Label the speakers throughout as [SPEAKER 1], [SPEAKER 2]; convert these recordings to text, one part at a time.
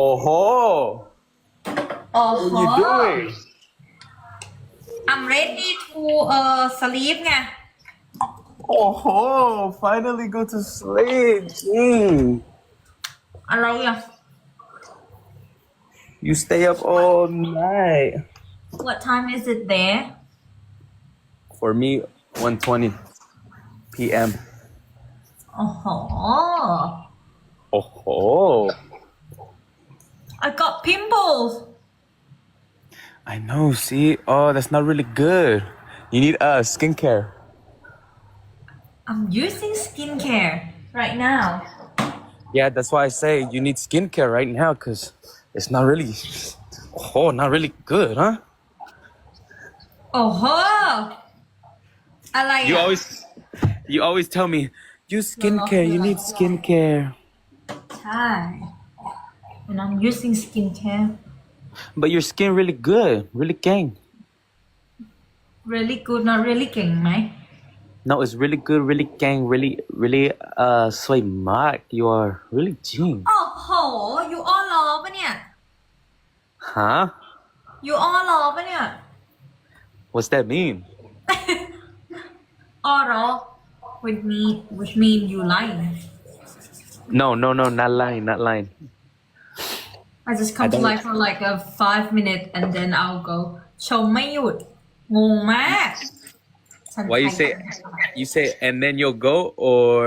[SPEAKER 1] Oh ho!
[SPEAKER 2] โอ้โห
[SPEAKER 1] What you doing?
[SPEAKER 2] I'm ready to uh sleep ไง
[SPEAKER 1] Oh ho! Finally go to sleep. Gee.
[SPEAKER 2] อะไรอ่ะ
[SPEAKER 1] You stay up all night.
[SPEAKER 2] What time is it there
[SPEAKER 1] For me, 1:20 p.m.
[SPEAKER 2] โอ้โห
[SPEAKER 1] Oh
[SPEAKER 2] I've got pimples.
[SPEAKER 1] I know, see? Oh, that's not really good. You need uh, skincare.
[SPEAKER 2] I'm using skincare right now.
[SPEAKER 1] Yeah, that's why I say you need skincare right now because it's not really, oh, not really good, huh?
[SPEAKER 2] Oh, ho! I like
[SPEAKER 1] You
[SPEAKER 2] it.
[SPEAKER 1] always, you always tell me, use skincare. You need skincare.
[SPEAKER 2] Hi and I'm using skincare
[SPEAKER 1] But your skin really good, really gang.
[SPEAKER 2] really good not really เก่งไหม
[SPEAKER 1] No, it's really good, really gang, really, really uh smart. You are really Jing.
[SPEAKER 2] โอ้โห you all ล้อปะเนี่ย
[SPEAKER 1] Huh?
[SPEAKER 2] you all ล้อปะเนี่ย
[SPEAKER 1] What's that mean?
[SPEAKER 2] all ล้อ with me which mean you lying
[SPEAKER 1] No, no, no, not lying, not lying.
[SPEAKER 2] I just come
[SPEAKER 1] I
[SPEAKER 2] to
[SPEAKER 1] don't-
[SPEAKER 2] life for like a five minute and then I'll go ชมไม่หยุด งงมากฉัน
[SPEAKER 1] Why you
[SPEAKER 2] ไป
[SPEAKER 1] say, you say, and then you'll go, or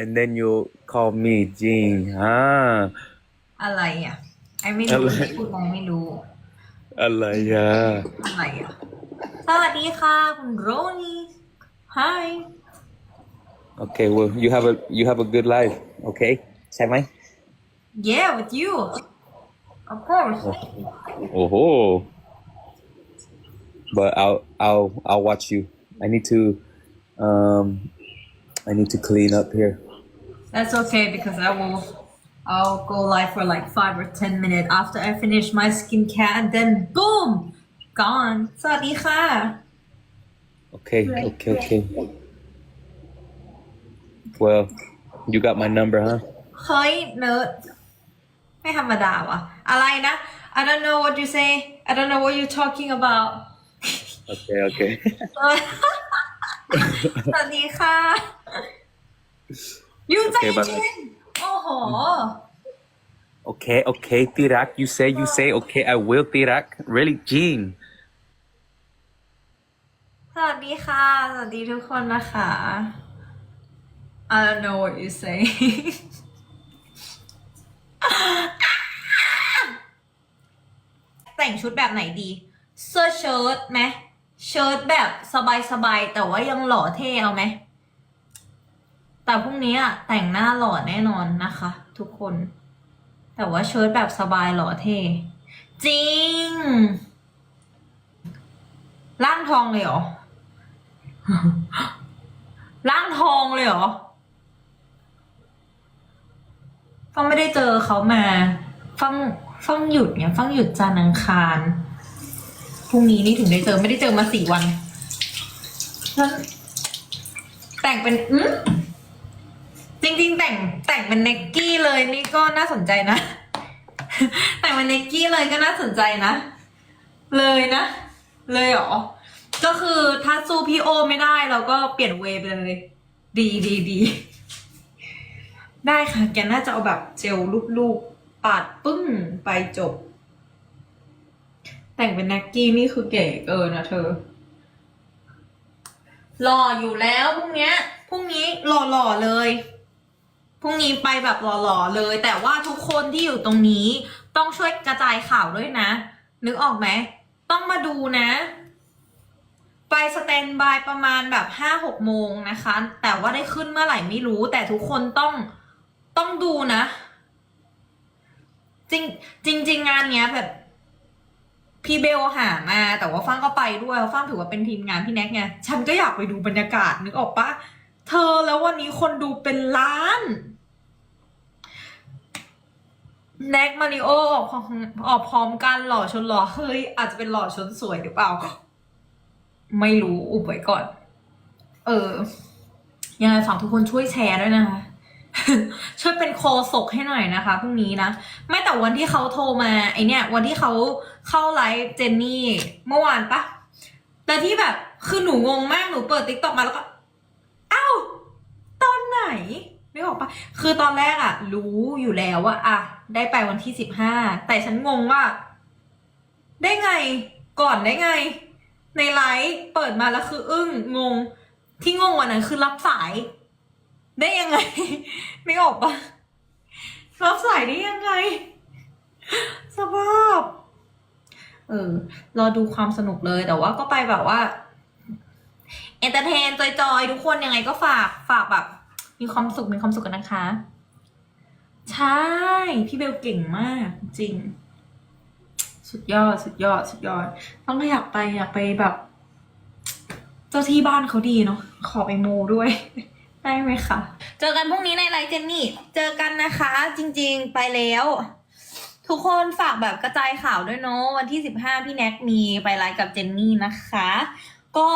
[SPEAKER 1] and then you'll call me Jing? Ah,
[SPEAKER 2] อะไรอ่ะ ไอไม่รู้
[SPEAKER 1] อะไร
[SPEAKER 2] พูดอะไรไม่รู้
[SPEAKER 1] Alaya.
[SPEAKER 2] อะไรอ่ะ สวัสดีค่ะ คุณโรนี่ Hi
[SPEAKER 1] Okay, well, you have a you have a good life. Okay,ใช่ไหม
[SPEAKER 2] yeah with you Of course.
[SPEAKER 1] Oh, oh, but I'll I'll I'll watch you. I need to um I need to clean up here.
[SPEAKER 2] That's okay because I will I'll go live for like five or ten minutes after I finish my skincare and then boom gone. Sadiqa.
[SPEAKER 1] Okay, okay, okay. Well, you got my number, huh?
[SPEAKER 2] Hi, no. ไม่ธรรมดาว่ะ อะไรนะ I don't know what you say I don't know what you talking about
[SPEAKER 1] โอเค โอเค
[SPEAKER 2] สวัสดีค่ะยูใจ
[SPEAKER 1] เย็
[SPEAKER 2] นโอ้โห
[SPEAKER 1] Okay, okay, Tirak. You say, you say, okay, I will, Tirak. Really, Jean.
[SPEAKER 2] สวัสดีค่ะ สวัสดีทุกคนนะคะ I don't know what you say แต่งชุดแบบไหนดี เสื้อเชิ้ตไหมเชิ้ตแบบสบายๆ แต่ว่ายังหล่อเท่เอาไหม แต่พรุ่งนี้อะแต่งหน้าหล่อแน่นอนนะคะ ทุกคน แต่ว่าเชิ้ตแบบสบายหล่อเท่ จริง ร่างทองเลยเหรอ ร่างทองเลยเหรอ ฟังไม่ได้เจอเขามาฟังฟังหยุดเนี่ยฟังหยุดจันทร์อังคารพรุ่งนี้นี่ถึงได้เจอไม่ได้เจอมาสี่วันแล้วแต่งเป็นอืมจริงๆ แต่งแต่งเป็นเนกกี้เลยนี่ก็น่าสนใจนะ แต่งเป็นเนกกี้เลยก็น่าสนใจนะ เลยนะ เลยเหรอ ก็คือถ้าสู้พี่โอไม่ได้เราก็เปลี่ยนเวไปเลย ดีดีดี ได้ค่ะ แกน่าจะเอาแบบเจลลูกๆปาดปึ้งไปจบ แต่งเป็นแน็กกี้นี่คือเก๋เกินนะเธอหล่ออยู่แล้วพรุ่งนี้พรุ่งนี้หล่อๆเลยพรุ่งนี้ไปแบบหล่อๆเลย แต่ว่าทุกคนที่อยู่ตรงนี้ ต้องช่วยกระจายข่าวด้วยนะ นึกออกไหมต้องมาดูนะ ไปสแตนบายประมาณแบบห้าหกโมงนะคะ แต่ว่าได้ขึ้นเมื่อไหร่ไม่รู้ แต่ทุกคนต้อง ต้องดูนะ จริงจริงรงงานเนี้ยแบบ พี่เบลหามา แต่ว่าฟังก็ไปด้วยฟังถือว่าเป็นทีมงานพี่แน็กไงฉันก็อยากไปดูบรรยากาศนึกออกปะเธอแล้ววันนี้คนดูเป็นล้านแน็กมาริโอออกอออกพร้อมกันหล่อชนหล่อเฮ้ย อาจจะเป็นหล่อชนสวยหรือเปล่า ไม่รู้อุบไว้ก่อน เออยังไงฝากทุกคนช่วยแชร์ด้วยนะคะ ช่วยเป็นโคศกให้หน่อยนะคะพรุ่งนี้นะ ไม่แต่วันที่เขาโทรมาไอเนี่ย วันที่เขาเข้าไลฟ์เจนนี่เมื่อวานปะแต่ที่แบบคือหนูงงมากหนูเปิดติ๊กต็อกมาแล้วก็อ้าวตอนไหนไม่ออกปะคือตอนแรกอะรู้อยู่แล้วว่าอะได้ไปวันที่สิบห้าแต่ฉันงงว่า ได้ไงก่อนได้ไง ในไลฟ์เปิดมาแล้วคืออึ้งงง ที่งงว่านั้นคือรับสาย ได้ยังไง ไม่ออกปะรับสายได้ยังไง สภาพ เออ รอดูความสนุกเลยแต่ว่าก็ไปแบบว่าเอนเตอร์เทนจอยๆ ทุกคนยังไงก็ฝากฝากแบบ มีความสุขมีความสุขกันนะคะ ใช่ พี่เบลเก่งมาก จริง สุดยอดสุดยอด สุดยอด ต้องอยากไปอยากไปแบบ เจ้าที่บ้านเขาดีเนาะขอไปโมด้วย ได้ไหมคะ เจอกันพรุ่งนี้ในไลฟ์เจนนี่ เจอกันนะคะ จริงๆไปแล้ว ทุกคนฝากแบบกระจายข่าวด้วยเนาะวันที่สิบห้าพี่แน็กมีไปไลฟ์กับเจนนี่นะคะ ก็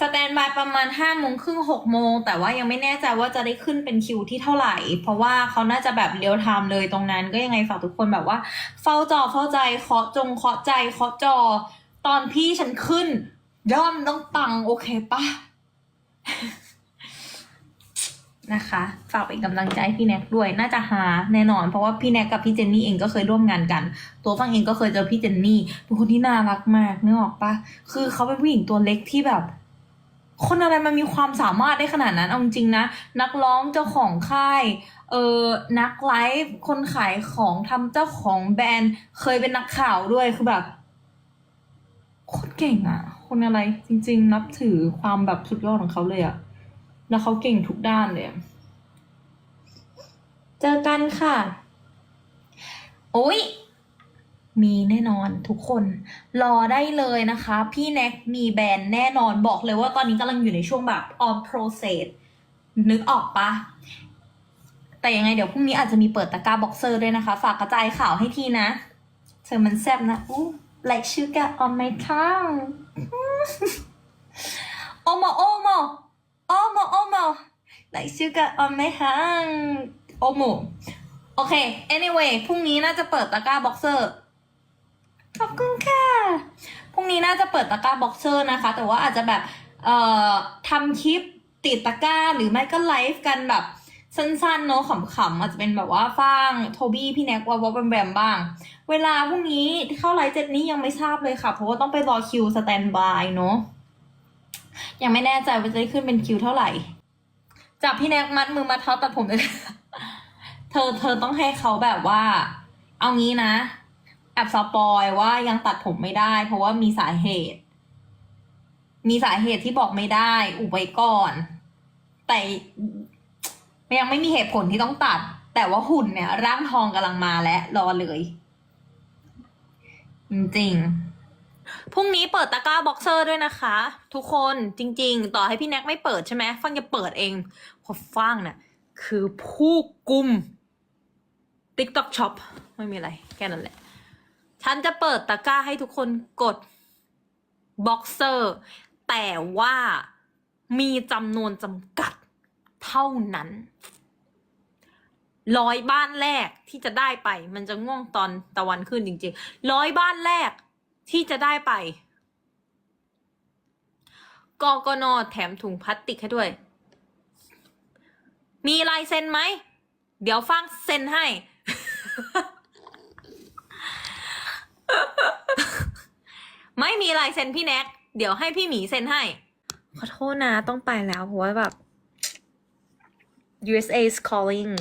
[SPEAKER 2] สแตนบายประมาณห้าโมงครึ่งหกโมงแต่ว่ายังไม่แน่ใจว่าจะได้ขึ้นเป็นคิวที่เท่าไหร่ เพราะว่าเขาน่าจะแบบเรียลไทม์เลยตรงนั้น ก็ยังไงฝากทุกคนแบบว่า เฝ้าจอเฝ้าใจเคาะจงเคาะใจเคาะจอ ตอนพี่ฉันขึ้นย่อมต้องปังโอเคปะ นะคะ ฝากเป็นกำลังใจพี่แน็กด้วย น่าจะหาแน่นอน เพราะว่าพี่แน็กกับพี่เจนนี่เองก็เคยร่วมงานกัน ตัวฟังเองก็เคยเจอพี่เจนนี่เป็นคนที่น่ารักมากนึกออกปะคือเขาเป็นผู้หญิงตัวเล็กที่แบบ คนอะไรมันมีความสามารถได้ขนาดนั้น เอาจริงๆนะ นักร้องเจ้าของค่าย เออนักไลฟ์คนขายของทำเจ้าของแบรนด์ เคยเป็นนักข่าวด้วยคือแบบโคตรเก่งอะ่ะคนอะไรจริง ๆ นับถือความแบบสุดยอดของเขาเลยอะ่ะ แล้วเขาเก่งทุกด้านเลยอะเจอกันค่ะ โอ้ยมีแน่นอนทุกคน รอได้เลยนะคะ พี่แน็กมีแบรนด์แน่นอนบอกเลยว่าตอนนี้กำลังอยู่ในช่วงแบบ on process นึกออกปะแต่ยังไงเดี๋ยวพรุ่งนี้อาจจะมีเปิดตะกร้าบ็อกเซอร์ด้วยนะคะ ฝากกระจายข่าวให้ทีนะ เธอมันแซ่บนะ อู้ like sugar on my tongue โอโมโอโม โอโมโอโม like sugar on my tongue โอโมโอเค anyway พรุ่งนี้น่าจะเปิดตะกร้าบ็อกเซอร์ขอบคุณค่ะ พรุ่งนี้น่าจะเปิดตะกร้าบ็อกเซอร์นะคะ แต่ว่าอาจจะแบบ เอ่อทำคลิปติดตะกร้า หรือไม่ก็ไลฟ์กันแบบสั้นๆเนอะขำๆอาจจะเป็นแบบว่าฟางโทบี้พี่แน็กวาวแบมแบมบ้าง เวลาพรุ่งนี้เข้าไลฟ์เจ็ดนี้ยังไม่ทราบเลยค่ะ เพราะว่าต้องไปรอคิวสแตนบายเนอะ ยังไม่แน่ใจว่าจะได้ขึ้นเป็นคิวเท่าไหร่ จับพี่แน็กมัดมือมัดเท้าตัดผมเลยเธอเธอต้องให้เขาแบบว่า เอางี้นะแอบสปอยว่ายังตัดผมไม่ได้ เพราะว่ามีสาเหตุ มีสาเหตุที่บอกไม่ได้ อุบไว้ก่อน แต่ยังไม่มีเหตุผลที่ต้องตัด แต่ว่าหุ่นเนี่ย ร่างทองกำลังมาแล้วรอเลย จริงๆ พรุ่งนี้เปิดตะกร้าบ็อกเซอร์ด้วยนะคะ ทุกคนจริง ๆ ต่อให้พี่แน็กไม่เปิดใช่ไหมฟังจะเปิดเองเพราะฟังเนี่ยคือผู้กุม TikTok Shop ไม่มีอะไรแค่นั้นแหละ ฉันจะเปิดตะกร้าให้ทุกคนกดบ็อกเซอร์แต่ว่ามีจำนวนจำกัดเท่านั้นร้อยบ้านแรกที่จะได้ไป มันจะง่วงตอนตะวันขึ้นจริงๆร้อยบ้านแรก ที่จะได้ไปกกนแถมถุงพลาสติกให้ด้วย มีลายเซ็นไหม เดี๋ยวฟังเซ็นให้ ไม่มีลายเซ็นพี่แน็ก เดี๋ยวให้พี่หมีเซ็นให้ ขอโทษนะต้องไปแล้วเพราะว่าแบบ USA is calling